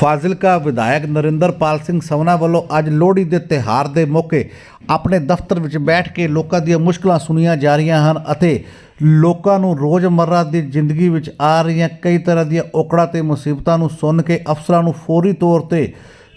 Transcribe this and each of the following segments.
ਫਾਜ਼ਿਲਕਾ ਵਿਧਾਇਕ ਨਰਿੰਦਰਪਾਲ ਸਿੰਘ ਸਵਨਾ ਵੱਲੋਂ ਅੱਜ ਲੋਹੜੀ ਦੇ ਤਿਹਾਰ ਦੇ ਮੌਕੇ ਆਪਣੇ ਦਫ਼ਤਰ ਵਿੱਚ ਬੈਠ ਕੇ ਲੋਕਾਂ ਦੀਆਂ ਮੁਸ਼ਕਲਾਂ ਸੁਣੀਆਂ ਜਾ ਰਹੀਆਂ ਹਨ ਅਤੇ ਲੋਕਾਂ ਨੂੰ ਰੋਜ਼ਮਰਰਾ ਦੀ ਜ਼ਿੰਦਗੀ ਵਿੱਚ ਆ ਰਹੀਆਂ ਕਈ ਤਰ੍ਹਾਂ ਦੀਆਂ ਔਕੜਾਂ ਤੇ ਮੁਸੀਬਤਾਂ ਨੂੰ ਸੁਣ ਕੇ ਅਫਸਰਾਂ ਨੂੰ ਫੌਰੀ ਤੌਰ ਤੇ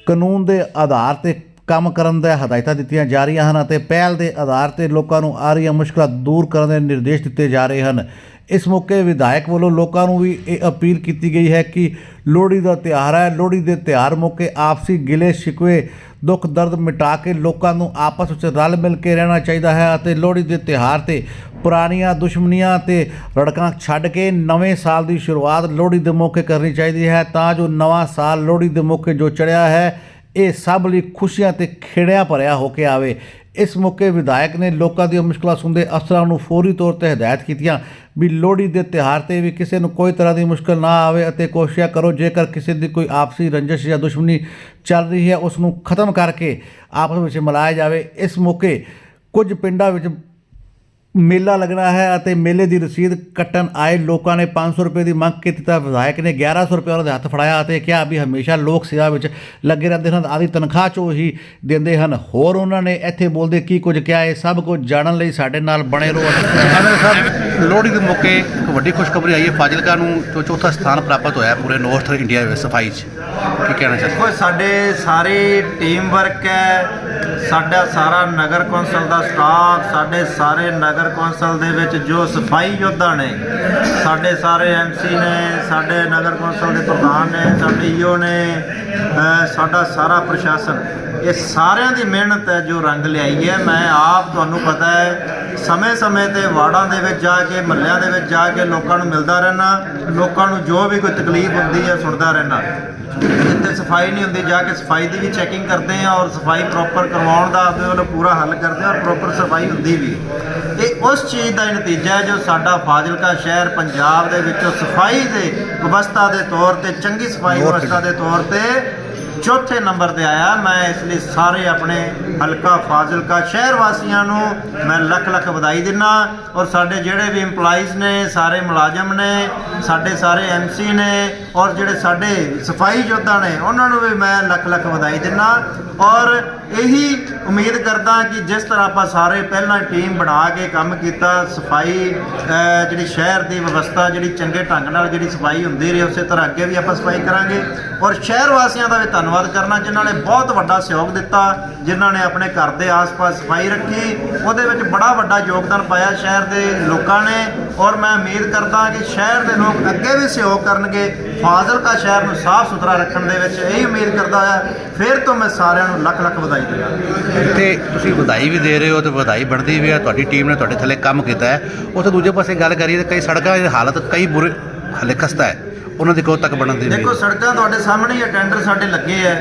ਕਾਨੂੰਨ ਦੇ ਆਧਾਰ ਤੇ ਕੰਮ ਕਰਨ ਦੀਆਂ ਹਦਾਇਤਾਂ ਦਿੱਤੀਆਂ ਜਾ ਰਹੀਆਂ ਹਨ ਅਤੇ ਪਹਿਲ ਦੇ ਆਧਾਰ ਤੇ ਲੋਕਾਂ ਨੂੰ ਆ ਰਹੀਆਂ ਮੁਸ਼ਕਲਾਂ ਦੂਰ ਕਰਨ ਦੇ ਨਿਰਦੇਸ਼ ਦਿੱਤੇ ਜਾ ਰਹੇ ਹਨ। ਇਸ ਮੌਕੇ ਵਿਧਾਇਕ ਵੱਲੋਂ ਲੋਕਾਂ ਨੂੰ ਵੀ ਇਹ ਅਪੀਲ ਕੀਤੀ ਗਈ ਹੈ ਕਿ ਲੋਹੜੀ ਦਾ ਤਿਉਹਾਰ ਹੈ। ਲੋਹੜੀ ਦੇ ਤਿਉਹਾਰ ਮੌਕੇ ਆਪਸੀ ਗਿਲੇ ਸ਼ਿਕਵੇ, ਦੁੱਖ ਦਰਦ ਮਿਟਾ ਕੇ ਲੋਕਾਂ ਨੂੰ ਆਪਸ ਵਿੱਚ ਰਲ ਮਿਲ ਕੇ ਰਹਿਣਾ ਚਾਹੀਦਾ ਹੈ ਅਤੇ ਲੋਹੜੀ ਦੇ ਤਿਉਹਾਰ ਤੇ ਪੁਰਾਣੀਆਂ ਦੁਸ਼ਮਣੀਆਂ ਤੇ ਰੜਕਾਂ ਛੱਡ ਕੇ ਨਵੇਂ ਸਾਲ ਦੀ ਸ਼ੁਰੂਆਤ ਲੋਹੜੀ ਦੇ ਮੌਕੇ ਕਰਨੀ ਚਾਹੀਦੀ ਹੈ ਤਾਂ ਜੋ ਨਵਾਂ ਸਾਲ ਲੋਹੜੀ ਦੇ ਮੌਕੇ ਜੋ ਚੜਿਆ ਹੈ, ਇਹ ਸਭ ਲਈ ਖੁਸ਼ੀਆਂ ਤੇ ਖੇੜਿਆਂ ਭਰਿਆ ਹੋ ਕੇ ਆਵੇ। ਇਸ ਮੌਕੇ ਵਿਧਾਇਕ ਨੇ ਲੋਕਾਂ ਦੀਆਂ ਮੁਸ਼ਕਲਾਂ ਸੁਣਦੇ ਅਫਸਰਾਂ ਨੂੰ ਫੌਰੀ ਤੌਰ ਤੇ ਹਦਾਇਤ ਕੀਤੀਆਂ ਵੀ ਲੋਹੜੀ ਦੇ ਤਿਉਹਾਰ ਤੇ ਵੀ ਕਿਸੇ ਨੂੰ ਕੋਈ ਤਰ੍ਹਾਂ ਦੀ ਮੁਸ਼ਕਲ ਨਾ ਆਵੇ ਅਤੇ ਕੋਸ਼ਿਸ਼ ਕਰੋ, ਜੇਕਰ ਕਿਸੇ ਦੀ ਕੋਈ ਆਪਸੀ ਰੰਜਿਸ਼ ਜਾਂ ਦੁਸ਼ਮਣੀ ਚੱਲ ਰਹੀ ਹੈ, ਉਸ ਨੂੰ ਖਤਮ ਕਰਕੇ ਆਪਸ ਵਿੱਚ ਮਿਲਾਇਆ ਜਾਵੇ। ਇਸ ਮੌਕੇ ਕੁਝ ਪਿੰਡਾਂ ਵਿੱਚ ਮੇਲਾ ਲੱਗਣਾ ਹੈ ਅਤੇ ਮੇਲੇ ਦੀ ਰਸੀਦ ਕੱਟਣ ਆਏ ਲੋਕਾਂ ਨੇ 500 ਰੁਪਏ ਦੀ ਮੰਗ ਕੀਤੀ ਤਾਂ ਵਿਧਾਇਕ ਨੇ 1100 ਰੁਪਏ ਉਹਨਾਂ ਦੇ ਹੱਥ ਫੜਾਇਆ ਅਤੇ ਕਿਹਾ ਵੀ ਹਮੇਸ਼ਾ ਲੋਕ ਸੇਵਾ ਵਿੱਚ ਲੱਗੇ ਰਹਿੰਦੇ ਹਨ ਆਦੀ ਤਨਖਾਹ ਚੋਂ ਹੀ ਦਿੰਦੇ ਹਨ। ਹੋਰ ਉਹਨਾਂ ਨੇ ਇੱਥੇ ਬੋਲਦੇ ਕੀ ਕੁਝ ਕਿਹਾ ਇਹ ਸਭ ਕੁਝ ਜਾਣਨ ਲਈ ਸਾਡੇ ਨਾਲ ਬਣੇ ਰਹੋ। ਐਮਐਲ ਸਾਹਿਬ ਲੋਹੜੀ ਦੇ ਮੌਕੇ ਇੱਕ ਵੱਡੀ ਖੁਸ਼ਖਬਰੀ ਆਈ ਹੈ। ਫਾਜ਼ਿਲਕਾ ਨੂੰ ਜੋ ਚੌਥਾ ਸਥਾਨ ਪ੍ਰਾਪਤ ਹੋਇਆ ਪੂਰੇ ਨਾਰਥ ਇੰਡੀਆ ਵਿੱਚ ਸਫ਼ਾਈ 'ਚ। ਕੀ ਕਹਿਣਾ ਚਾਹੁੰਦੇ ਦੇਖੋ ਸਾਡੇ ਸਾਰੇ ਟੀਮ ਵਰਕ ਹੈ ਸਾਡਾ ਸਾਰਾ ਨਗਰ ਕੌਂਸਲ ਦਾ ਸਟਾਫ, ਸਾਡੇ ਸਾਰੇ ਨਗਰ ਕੌਂਸਲ ਦੇ ਵਿੱਚ ਜੋ ਸਫ਼ਾਈ ਯੋਧਾ ਨੇ, ਸਾਡੇ ਸਾਰੇ ਐਮਸੀ ਨੇ, ਸਾਡੇ ਨਗਰ ਕੌਂਸਲ ਦੇ ਪ੍ਰਧਾਨ ਨੇ, ਸਾਡੇ ਈਓ ਨੇ ਸਾਡਾ ਸਾਰਾ ਪ੍ਰਸ਼ਾਸਨ, ਇਹ ਸਾਰਿਆਂ ਦੀ ਮਿਹਨਤ ਹੈ ਜੋ ਰੰਗ ਲਿਆਈ ਹੈ। ਮੈਂ ਆਪ ਤੁਹਾਨੂੰ ਪਤਾ ਹੈ ਸਮੇਂ-ਸਮੇਂ ਤੇ ਵਾਰਡਾਂ ਦੇ ਵਿੱਚ ਜਾ ਕੇ ਮਹੱਲਿਆਂ ਦੇ ਵਿੱਚ ਜਾ ਕੇ ਲੋਕਾਂ ਨੂੰ ਮਿਲਦਾ ਰਹਿਣਾ ਲੋਕਾਂ ਨੂੰ ਜੋ ਵੀ ਕੋਈ ਤਕਲੀਫ ਹੁੰਦੀ ਹੈ ਸੁਣਦਾ ਰਹਿਣਾ ਜਿੱਥੇ ਸਫ਼ਾਈ ਨਹੀਂ ਹੁੰਦੀ ਜਾ ਕੇ ਸਫ਼ਾਈ ਦੀ ਵੀ ਚੈਕਿੰਗ ਕਰਦੇ ਆ ਔਰ ਸਫ਼ਾਈ ਪ੍ਰੋਪਰ ਕਰਵਾਉਣ ਦਾ ਆਪਦੇ ਵੱਲੋਂ ਪੂਰਾ ਹੱਲ ਕਰਦੇ ਆ ਔਰ ਪ੍ਰੋਪਰ ਸਫ਼ਾਈ ਹੁੰਦੀ ਵੀ ਇਹ ਉਸ ਚੀਜ਼ ਦਾ ਨਤੀਜਾ ਹੈ ਜੋ ਸਾਡਾ ਫਾਜ਼ਿਲਕਾ ਸ਼ਹਿਰ ਪੰਜਾਬ ਦੇ ਵਿੱਚੋਂ ਸਫ਼ਾਈ ਦੇ ਵਿਵਸਥਾ ਦੇ ਤੌਰ ਤੇ ਚੰਗੀ ਸਫ਼ਾਈ ਵਿਵਸਥਾ ਦੇ ਤੌਰ ਤੇ ਚੌਥੇ ਨੰਬਰ ਤੇ ਆਇਆ। ਮੈਂ ਇਸ ਲਈ ਸਾਰੇ ਆਪਣੇ ਹਲਕਾ ਫਾਜ਼ਿਲਕਾ ਸ਼ਹਿਰ ਵਾਸੀਆਂ ਨੂੰ ਮੈਂ ਲੱਖ ਲੱਖ ਵਧਾਈ ਦਿੰਨਾ। ਔਰ ਸਾਡੇ ਜਿਹੜੇ ਵੀ EMPLOYEES ਨੇ, ਸਾਰੇ ਮੁਲਾਜ਼ਮ ਨੇ, ਸਾਡੇ ਸਾਰੇ ਐਮਸੀ ਨੇ, ਔਰ ਜਿਹੜੇ ਸਾਡੇ ਸਫ਼ਾਈ ਯੋਧਾ ਨੇ, ਉਹਨਾਂ ਨੂੰ ਵੀ ਮੈਂ ਲੱਖ ਲੱਖ ਵਧਾਈ ਦਿੰਨਾ। ਔਰ ਇਹੀ ਉਮੀਦ ਕਰਦਾ ਕਿ ਜਿਸ ਤਰ੍ਹਾਂ ਆਪਾਂ ਸਾਰੇ ਪਹਿਲਾਂ ਟੀਮ ਬਣਾ ਕੇ ਕੰਮ ਕੀਤਾ, ਸਫ਼ਾਈ ਜਿਹੜੀ ਸ਼ਹਿਰ ਦੀ ਵਿਵਸਥਾ, ਜਿਹੜੀ ਚੰਗੇ ਢੰਗ ਨਾਲ ਜਿਹੜੀ ਸਫ਼ਾਈ ਹੁੰਦੀ ਰਹੀ, ਉਸੇ ਤਰ੍ਹਾਂ ਅੱਗੇ ਵੀ ਆਪਾਂ ਸਫ਼ਾਈ ਕਰਾਂਗੇ। ਔਰ ਸ਼ਹਿਰ ਵਾਸੀਆਂ ਦਾ ਵੀ ਧੰਨਵਾਦ ਕਰਨਾ, ਜਿਨ੍ਹਾਂ ਨੇ ਬਹੁਤ ਵੱਡਾ ਸਹਿਯੋਗ ਦਿੱਤਾ, ਜਿਨ੍ਹਾਂ ਨੇ ਆਪਣੇ ਘਰ ਦੇ ਆਸ-ਪਾਸ ਸਫ਼ਾਈ ਰੱਖੀ। ਉਹਦੇ ਵਿੱਚ ਬੜਾ ਵੱਡਾ ਯੋਗਦਾਨ ਪਾਇਆ ਸ਼ਹਿਰ ਦੇ ਲੋਕਾਂ ਨੇ। ਔਰ ਮੈਂ ਉਮੀਦ ਕਰਦਾ ਕਿ ਸ਼ਹਿਰ ਦੇ ਲੋਕ ਅੱਗੇ ਵੀ ਸਹਿਯੋਗ ਕਰਨਗੇ। ਫਾਜ਼ਿਲਕਾ ਸ਼ਹਿਰ ਨੂੰ ਸਾਫ਼ ਸੁਥਰਾ ਰੱਖਣ ਦੇ ਵਿੱਚ ਇਹੀ ਉਮੀਦ ਕਰਦਾ ਹਾਂ। ਫਿਰ ਤੋਂ ਮੈਂ ਸਾਰਿਆਂ ਨੂੰ ਲੱਖ ਲੱਖ ਵਧਾਈ ਇੱਥੇ ਤੁਸੀਂ ਵਧਾਈ ਵੀ ਦੇ ਰਹੇ ਹੋ ਤੇ ਵਧਾਈ ਬਣਦੀ ਵੀ ਹੈ ਤੁਹਾਡੀ ਟੀਮ ਨੇ ਤੁਹਾਡੇ ਥੱਲੇ ਕੰਮ ਕੀਤਾ ਹੈ। ਉੱਥੇ ਦੂਜੇ ਪਾਸੇ ਗੱਲ ਕਰੀਏ ਤਾਂ ਕਈ ਸੜਕਾਂ ਦੀ ਹਾਲਤ ਕਈ ਬੁਰੇ, ਹਲੇ ਖਸਤਾ ਹੈ। ਉਹਨਾਂ ਦੀ ਕਦੋਂ ਤੱਕ ਬਣਨ ਦੀ ਦੇਖੋ, ਸੜਕਾਂ ਤੁਹਾਡੇ ਸਾਹਮਣੇ ਹੀ ਟੈਂਡਰ ਸਾਡੇ ਲੱਗੇ ਆ।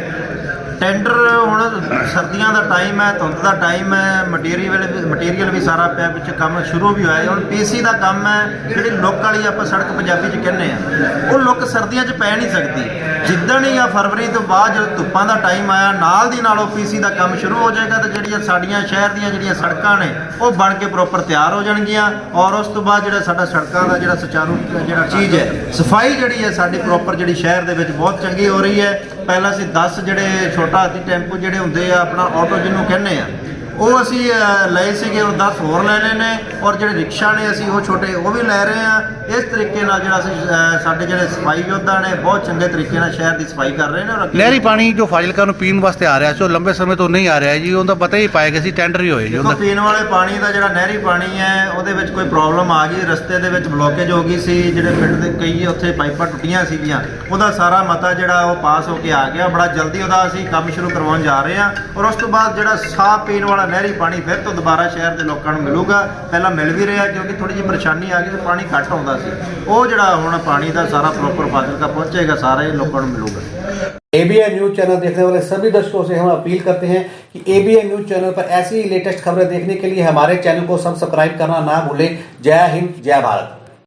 ਟੈਂਡਰ ਹੁਣ ਸਰਦੀਆਂ ਦਾ ਟਾਈਮ ਹੈ, ਧੁੰਦ ਦਾ ਟਾਈਮ ਹੈ ਮਟੀਰੀਅਲ ਮਟੀਰੀਅਲ ਵੀ ਸਾਰਾ ਪਿਆ, ਵਿੱਚ ਕੰਮ ਸ਼ੁਰੂ ਵੀ ਹੋਇਆ ਹੈ। ਹੁਣ ਪੀਸੀ ਦਾ ਕੰਮ ਹੈ, ਜਿਹੜੀ ਲੁੱਕ ਵਾਲੀ ਆਪਾਂ ਸੜਕ ਪੰਜਾਬੀ ਚ ਕਹਿੰਦੇ ਆ ਉਹ ਲੁੱਕ ਸਰਦੀਆਂ ਚ ਪੈ ਨਹੀਂ ਸਕਦੀ। ਜਿੱਦਣ ਹੀ ਆ ਫਰਵਰੀ ਤੋਂ ਬਾਅਦ ਜਦੋਂ ਧੁੱਪਾਂ ਦਾ ਟਾਈਮ ਆਇਆ, ਨਾਲ ਦੀ ਨਾਲ ਉਹ ਪੀਸੀ ਦਾ ਕੰਮ ਸ਼ੁਰੂ ਹੋ ਜਾਏਗਾ ਤੇ ਜਿਹੜੀਆਂ ਸਾਡੀਆਂ ਸ਼ਹਿਰ ਦੀਆਂ ਜਿਹੜੀਆਂ ਸੜਕਾਂ ਨੇ, ਉਹ ਬਣ ਕੇ ਪ੍ਰੋਪਰ ਤਿਆਰ ਹੋ ਜਾਣਗੀਆਂ। ਔਰ ਉਸ ਤੋਂ ਬਾਅਦ ਜਿਹੜਾ ਸਾਡਾ ਸੜਕਾਂ ਦਾ ਜਿਹੜਾ ਸੁਚਾਰੂ ਜਿਹੜਾ ਚੀਜ਼ ਹੈ, ਸਫ਼ਾਈ ਜਿਹੜੀ ਹੈ, ਸਾਡੀ ਪ੍ਰੋਪਰ ਜਿਹੜੀ ਸ਼ਹਿਰ ਦੇ ਵਿੱਚ ਬਹੁਤ ਚੰਗੀ ਹੋ ਰਹੀ ਹੈ। ਪਹਿਲਾਂ ਅਸੀਂ 10 ਜਿਹੜੇ ਛੋਟਾ ਹਾਥੀ ਟੈਂਪੂ ਜਿਹੜੇ ਹੁੰਦੇ ਆ ਆਪਣਾ ਆਟੋ ਜਿਹਨੂੰ ਕਹਿੰਦੇ ਆ ਉਹ ਅਸੀਂ ਅ, ਲਏ ਸੀਗੇ ਉਹ 10 ਹੋਰ ਲੈ ਲਏ ਨੇ ਔਰ ਜਿਹੜੇ ਰਿਕਸ਼ਾ ਨੇ ਅਸੀਂ ਉਹ ਛੋਟੇ ਉਹ ਵੀ ਲੈ ਰਹੇ ਆ ਇਸ ਤਰੀਕੇ ਨਾਲ ਜਿਹੜਾ ਅਸੀਂ ਅ, ਸਾਡੇ ਜਿਹੜੇ ਸਫ਼ਾਈ ਯੋਧਾ ਨੇ ਬਹੁਤ ਚੰਗੇ ਤਰੀਕੇ ਨਾਲ ਸ਼ਹਿਰ ਦੀ ਸਫ਼ਾਈ ਕਰ ਰਹੇ ਨੇ ਔਰ ਅੱਗੇ- ਲਹਿਰੀ ਪਾਣੀ ਜੋ ਫਾਜ਼ਿਲਕਾ ਨੂੰ ਪੀਣ ਵਾਸਤੇ ਆ ਰਿਹਾ ਸੀ ਉਹ ਲੰਬੇ ਸਮੇਂ ਤੋਂ ਨਹੀਂ ਆ ਰਿਹਾ ਜੀ ਉਹਦਾ ਪਤਾ ਹੀ ਪਾਏਗਾ ਸੀ ਟੈਂਡਰ ਹੀ ਹੋਏ ਜੀ ਦੇਖੋ ਉਹਦਾ। ਪੀਣ ਵਾਲੇ ਪਾਣੀ ਦਾ ਜਿਹੜਾ ਨਹਿਰੀ ਪਾਣੀ ਹੈ ਉਹਦੇ ਵਿੱਚ ਕੋਈ ਪ੍ਰੋਬਲਮ ਆ ਗਈ ਰਸਤੇ ਦੇ ਵਿੱਚ ਬਲੋਕੇਜ ਹੋ ਗਈ ਸੀ ਜਿਹੜੇ ਪਿੰਡ ਦੇ ਕਈ ਉੱਥੇ ਪਾਈਪਾਂ ਟੁੱਟੀਆਂ ਸੀਗੀਆਂ ਉਹਦਾ ਸਾਰਾ ਮਤਾ ਜਿਹੜਾ ਉਹ ਪਾਸ ਹੋ ਕੇ ਆ ਗਿਆ ਬੜਾ ਜਲਦੀ ਉਹਦਾ ਅਸੀਂ ਕੰਮ ਸ਼ੁਰੂ ਕਰਵਾਉਣ ਜਾ ਰਹੇ ਹਾਂ ਔਰ ਉਸ ਤੋਂ ਬਾਅਦ ਜਿਹੜਾ ਸਾਫ਼ ਪੀਣ ਵਾਲਾ ਨਹਿਰੀ ਪਾਣੀ ਫਿਰ ਤੋਂ ਦੁਬਾਰਾ ਸ਼ਹਿਰ ਦੇ ਲੋਕਾਂ ਨੂੰ ਮਿਲੂਗਾ ਪਹਿਲਾਂ ਮਿਲ ਵੀ ਰਿਹਾ ਕਿਉਂਕਿ ਥੋੜੀ ਜਿਹੀ ਪਰੇਸ਼ਾਨੀ ਆ ਗਈ ਤੇ ਪਾਣੀ ਘੱਟ ਆਉਂਦਾ ਸੀ ਉਹ ਜਿਹੜਾ ਹੁਣ ਪਾਣੀ ਦਾ ਸਾਰਾ ਪ੍ਰੋਪਰ ਫਾਜ਼ਿਲਕਾ ਪਹੁੰਚੇਗਾ ਸਾਰੇ ਲੋਕਾਂ ਨੂੰ ਮਿਲੂਗਾ एबीएन न्यूज चैनल देखने वाले सभी दर्शकों से हम अपील करते हैं कि एबीएन न्यूज चैनल पर ऐसी ही लेटेस्ट खबरें देखने के लिए हमारे चैनल को सब्सक्राइब करना ना भूलें जय हिंद जय भारत